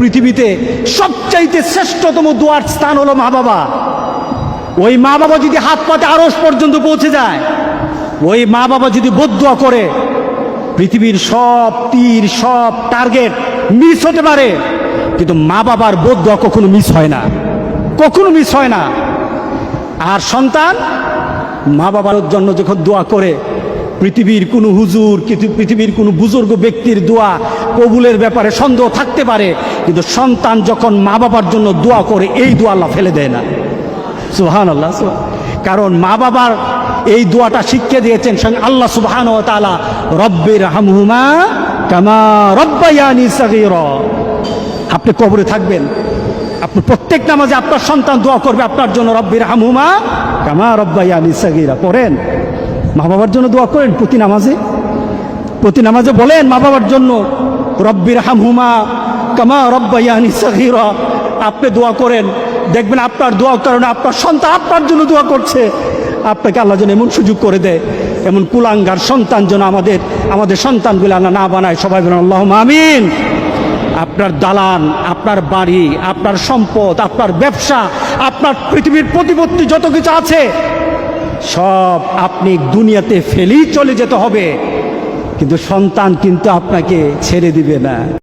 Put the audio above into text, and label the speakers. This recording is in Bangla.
Speaker 1: পৃথিবীতে সবচাইতে শ্রেষ্ঠতম দুয়ার স্থান হলো মা বাবা। ওই মা বাবা যদি হাত পাতে আরস পর্যন্ত পৌঁছে যায়, ওই মা বাবা যদি বদুয়া করে, পৃথিবীর সব তীর, সব টার্গেট মিস হতে পারে। কিন্তু মা বাবার বদুয়া কখনো মিস হয় না। কখনো মিস হয় না। আর সন্তান, মা বাবার জন্য যখন দোয়া করে, পৃথিবীর কোনো হুজুর, পৃথিবীর কোনো বুজুর্গ ব্যক্তির দোয়া কবুলের ব্যাপারে সন্দেহ থাকতে পারে। কিন্তু সন্তান যখন মা বাবার জন্য দোয়া করে, এই দোয়া আল্লাহ ফেলে দেয় না। সুহান আল্লাহ কারণ মা বাবার এই দোয়াটা শিখিয়ে দিয়েছেন সঙ্গে আল্লাহ সুবহান ও তালা রব্বির হামহুমা কামা সাগীর। আপনি কবরে থাকবেন। আপনি প্রত্যেক নামাজে আপনার সন্তান দোয়া করবে আপনার জন্য রব্বির হামহুমা কামা রব্বায়ানি সাগীরা। পড়েন। মা বাবার জন্য দোয়া করেন প্রতি নামাজে। প্রতি নামাজে বলেন মা বাবার জন্য রব্বির হামহুমা কামা রব্বায়ানি সাগীরা। আপনি দোয়া করেন, দেখবেন আপনার দোয়ার কারণে আপনার সন্তান আপনার জন্য দোয়া করছে। আপনাকে আল্লাহ যেন এমন সুযোগ করে দেয়, এমন কুলাঙ্গার সন্তান যেন আমাদের আমাদের সন্তানগুলো আল্লাহ না বানায়। সবাই বলেন আল্লাহ আমিন। আপনার দালান, আপনার বাড়ি, আপনার সম্পদ, আপনার ব্যবসা, আপনার পৃথিবীর প্রতিপত্তি যত কিছু আছে, সব আপনি দুনিয়াতে ফেলেই চলে যেতে হবে। কিন্তু সন্তান কিন্তু আপনাকে ছেড়ে দিবে না।